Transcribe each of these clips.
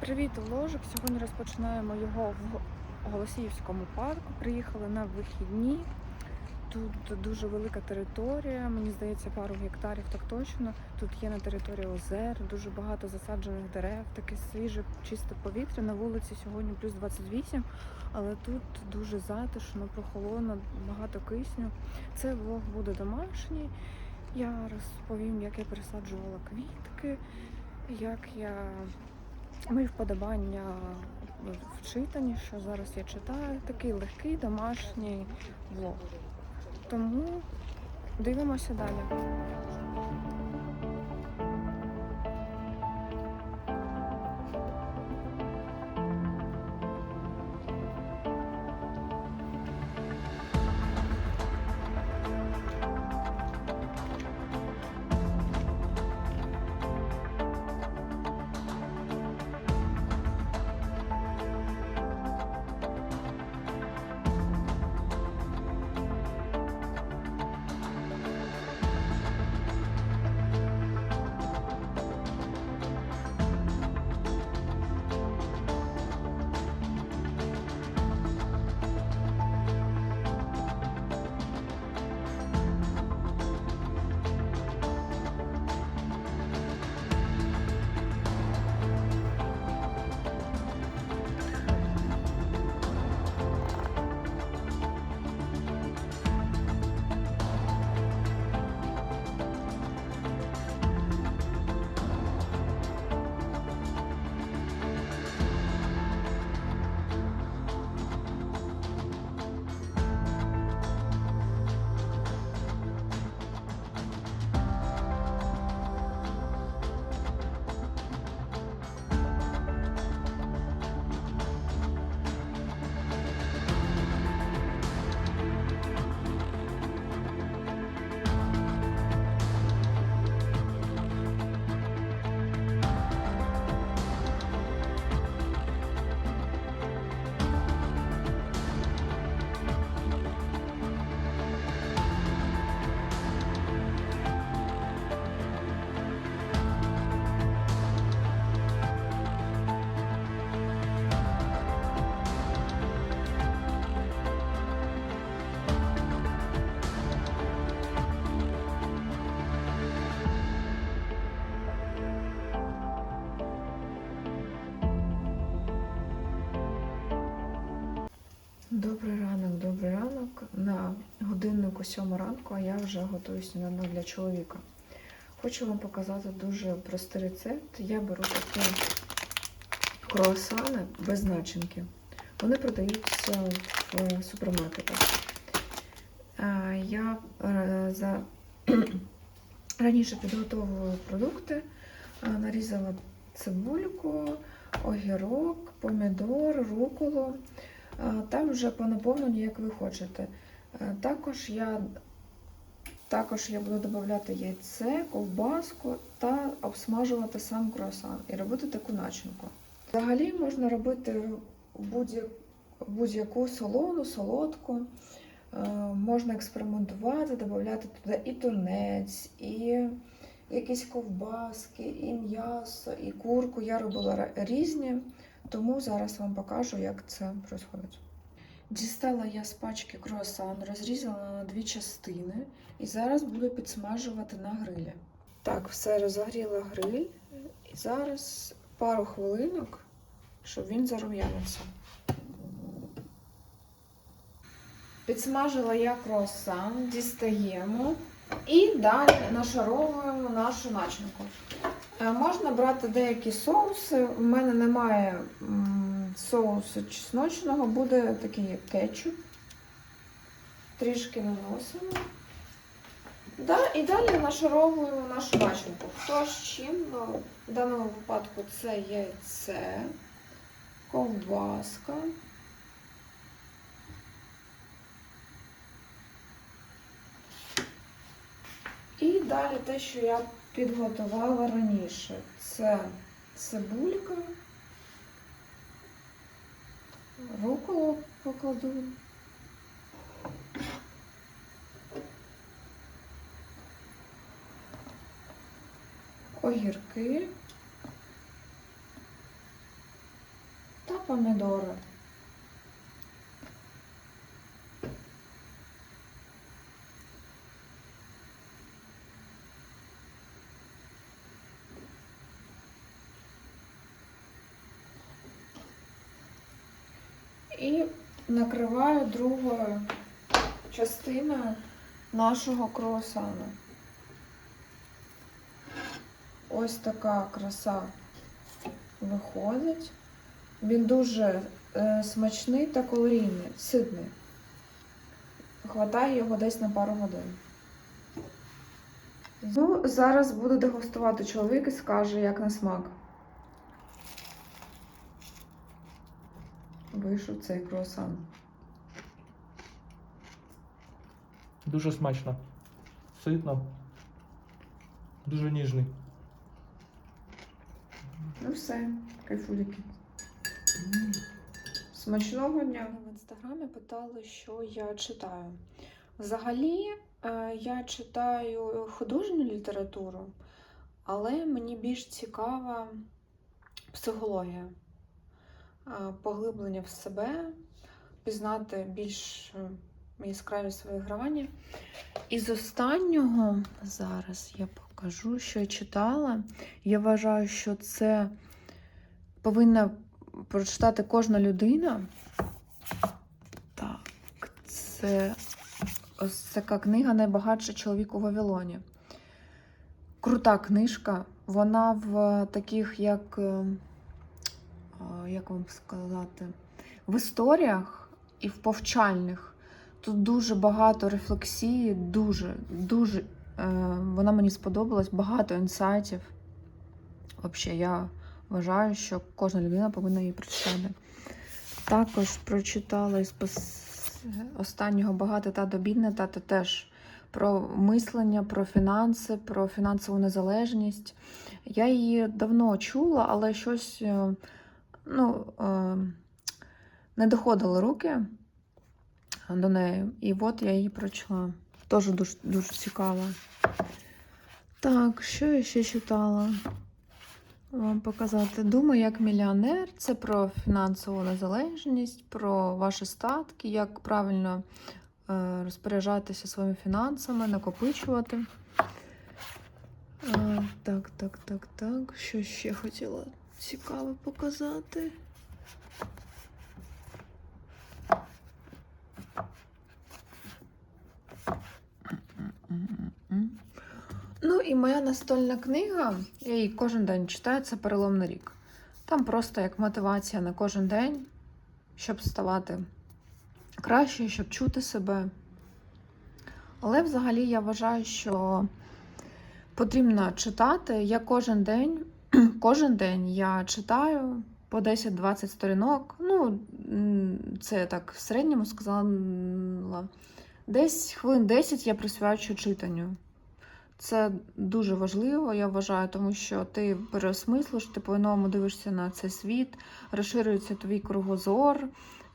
Привіт, ложик. Сьогодні розпочинаємо його в Голосіївському парку. Приїхали на вихідні. Тут дуже велика територія, мені здається, пару гектарів так точно. Тут є на території озер, дуже багато засаджених дерев, таке свіже, чисте повітря. На вулиці сьогодні плюс 28, але тут дуже затишно, прохолодно, багато кисню. Це влог буде домашній. Я розповім, як я пересаджувала квітки, як я Мої вподобання в читанні, що зараз я читаю, такий легкий домашній влог. Тому дивимося далі. Добрий ранок, добрий ранок. На годиннику 7 ранку, а я вже готую сніданок для чоловіка. Хочу вам показати дуже простий рецепт. Я беру такі круасани без начинки. Вони продаються в супермаркетах. Е, Я е, за... раніше підготовила продукти, е, нарізала цибульку, огірок, помідор, руколу. Там вже по наповненню, як ви хочете. Е, Також я, також я буду додавати яйце, ковбаску та обсмажувати сам круасан і робити таку начинку. Взагалі можна робити будь- будь-яку солону, солодку. Е, Можна експериментувати, додавати туди і тунець, і якісь ковбаски, і м'ясо, і курку. Я робила різні. Тому зараз вам покажу, як це відбувається. Дістала я з пачки круасан, розрізала на дві частини і зараз буду підсмажувати на грилі. Так, все розогріла гриль. І зараз пару хвилинок, щоб він зарум'янився. Підсмажила я круасан, дістаємо і далі нашаровуємо нашу начинку. Е, Можна брати деякі соуси. У мене немає соусу чесночного, буде такий кетчуп. Трішки наносимо. Да, і далі нашаровуємо нашу начинку. Хто з чим? Ну, в даному випадку це яйце, ковбаска. І далі те, що я підготувала раніше. Це цибулька, руколу покладу. Огірки, та помідори. І накриваю другою частиною нашого круасану. Ось така краса виходить. Він дуже е, смачний та калорійний, ситний. Хватає його десь на пару годин. Ну, зараз буду дегустувати чоловік і скаже, як на смак. Вийшов цей круасан. Дуже смачно. Ситно. Дуже ніжний. Ну все, кайфуліки. Смачного дня. В інстаграмі питали, що я читаю. Взагалі, е, я читаю художню літературу, але мені більш цікава психологія, поглиблення в себе, пізнати більш яскраві свої грані. І з останнього зараз я покажу, що я читала. Я вважаю, що це повинна прочитати кожна людина. Так, це ось така книга Найбагатший чоловік у Вавилоні. Крута книжка. Вона в таких, як, е, як вам сказати, в історіях і в повчальних. Тут дуже багато рефлексії, дуже, дуже е, вона мені сподобалась, багато інсайтів. Взагалі, я вважаю, що кожна людина повинна її прочитати. Також прочитала із останнього багато тато бідне тато теж про мислення, про фінанси, про фінансову незалежність. Я її давно чула, але щось е, ну, е, не доходили руки до неї. І от я її прочла. Теж дуже, дуже цікаво. Так, що я ще читала? Вам показати. Думаю, як мільйонер. Це про фінансову незалежність, про ваші статки, як правильно е, розпоряджатися своїми фінансами, накопичувати. Е, так, так, так, так. Що ще хотіла цікаво показати? Ну і моя настольна книга, я її кожен день читаю, це переломний рік. Там просто як мотивація на кожен день, щоб ставати краще, щоб чути себе. Але взагалі я вважаю, що потрібно читати. Я кожен день, кожен день я читаю по 10-20 сторінок. Ну, це так в середньому сказала. Десь хвилин 10 я присвячую читанню. Це дуже важливо, я вважаю, тому що ти переосмислиш, ти по-іному дивишся на цей світ, розширюється твій кругозор,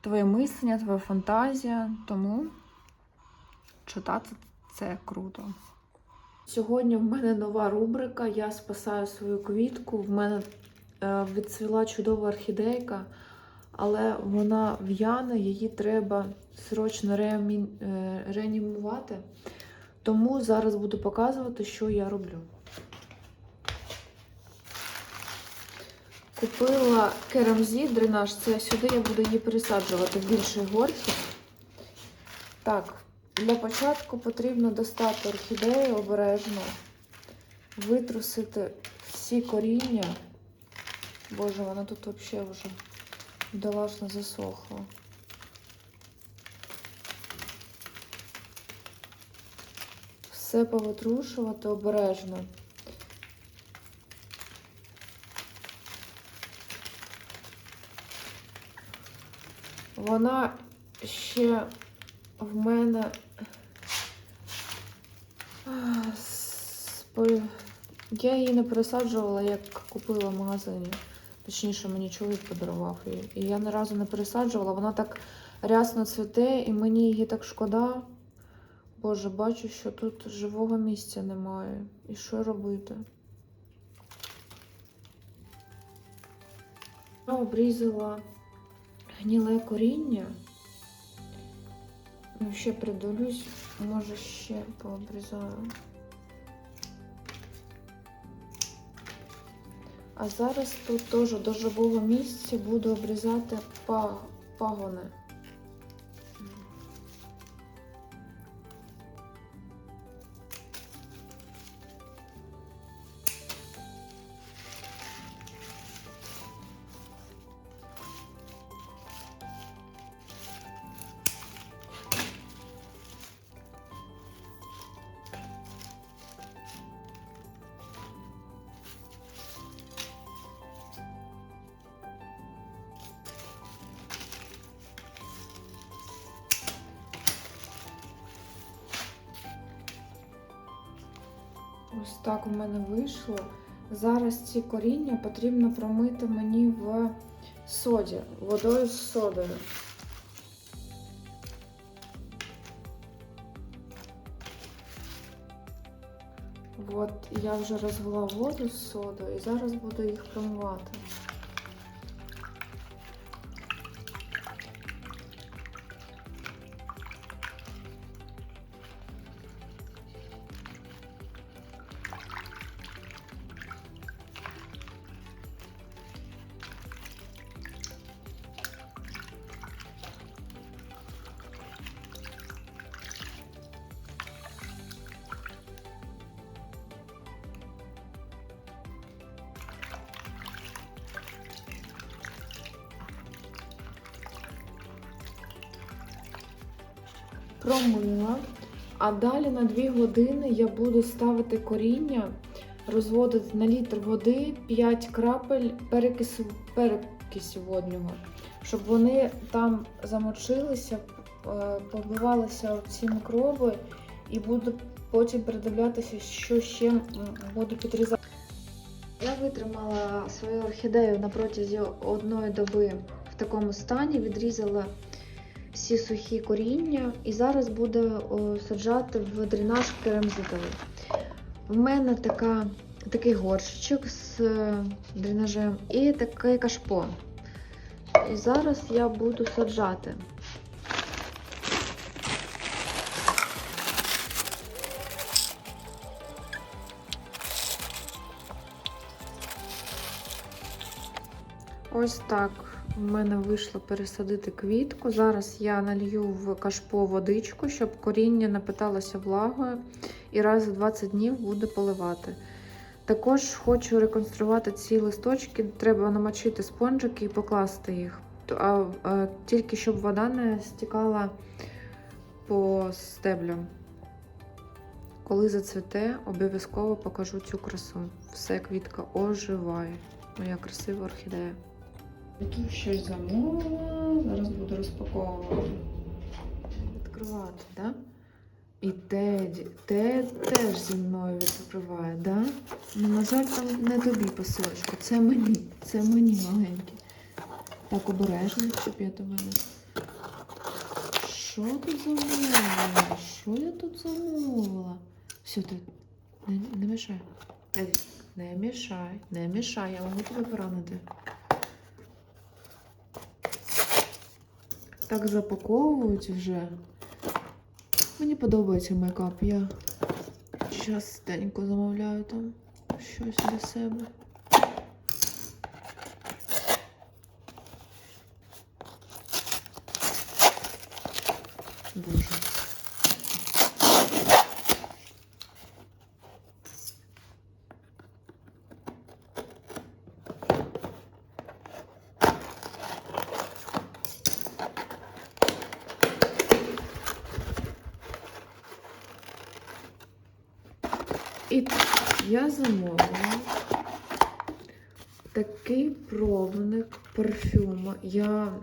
твоє мислення, твоя фантазія. Тому читати це круто. Сьогодні в мене нова рубрика Я спасаю свою квітку. В мене е, відцвіла чудова орхідейка, але вона в'яне, її треба срочно е, реанімувати. Тому зараз буду показувати, що я роблю. Купила керамзі дренаж, це сюди я буду її пересаджувати в більший горщик. Так, для початку потрібно достати орхідею обережно, витрусити всі коріння. Боже, вона тут взагалі вже бідолашно засохла. Все повитрушувати обережно. Вона ще в мене а, спо- я її не пересаджувала, як купила в магазині. Точніше, мені чоловік подарував її. І я ні разу не пересаджувала. Вона так рясно цвіте, і мені її так шкода. Боже, бачу, що тут живого місця немає. І що робити? Я обрізала гніле коріння. Ну, ще придивлюсь, може ще пообрізаю. А зараз тут теж до живого місця буду обрізати па- пагони. Ось так у мене вийшло. Зараз ці коріння потрібно промити мені в соді, водою з содою. От я вже розвела воду з содою і зараз буду їх промивати. Промила. А далі на 2 години я буду ставити коріння, розводити на літр води 5 крапель перекису, перекису воднього, щоб вони там замочилися, е, побивалися ці мікроби і буду потім придивлятися, що ще буду підрізати. Я витримала свою орхідею на протязі одної доби в такому стані, відрізала всі сухі коріння і зараз буду саджати в дренаж керамзитовий. В мене така, такий горщичок з е, дренажем і такий кашпо. І зараз я буду саджати. Ось так в мене вийшло пересадити квітку. Зараз я налью в кашпо водичку, щоб коріння напиталося влагою і раз в 20 днів буду поливати. Також хочу реконструвати ці листочки, треба намочити спонжики і покласти їх. А, а, тільки щоб вода не стікала по стеблям. Коли зацвіте, обов'язково покажу цю красу. Все квітка оживає. Моя красива орхідея. Які щось замовила. Зараз буду розпаковувати. Відкривати, так? Да? І Теді. Тед теж зі мною відкриває? Да? Ну, на жаль, там не тобі посилочка. Це мені. Це мені маленький. Так, обережно, щоб я до мене. Що тут замовила? Що я тут замовила? Все, ти не, не мішай. Теді, не мішай, не мішай, я можу тебе поранити. Так запаковують вже. Мені подобається мейкап. Я частенько замовляю там щось для себе. Боже. І так, я замовила такий пробник парфюма. Я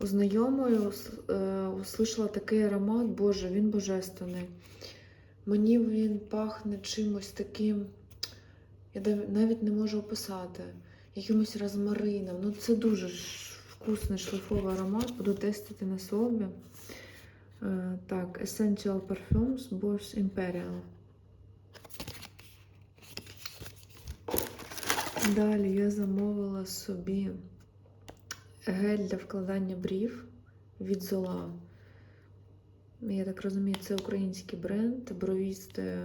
у знайомої е, услышала такий аромат, боже, він божественний. Мені він пахне чимось таким, я навіть не можу описати, якимось розмарином. Ну, це дуже вкусний шлифовий аромат, буду тестити на собі. Е, так, Essential Perfumes Boss Imperial. Далі я замовила собі гель для вкладання брів від Зола. Я так розумію, це український бренд. Бровісти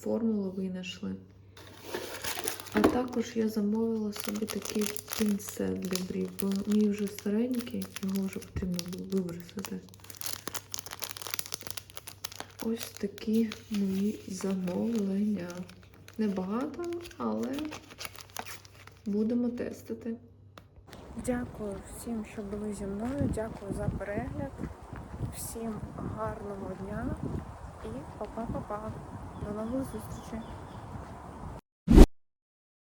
формулу винайшли. А також я замовила собі такий пінцет для брів, бо мій вже старенький, його вже потрібно було вибросити. Ось такі мої замовлення. Небагато, але будемо тестити. Дякую всім, що були зі мною. Дякую за перегляд. Всім гарного дня і па-па-па-па. До нових зустрічей!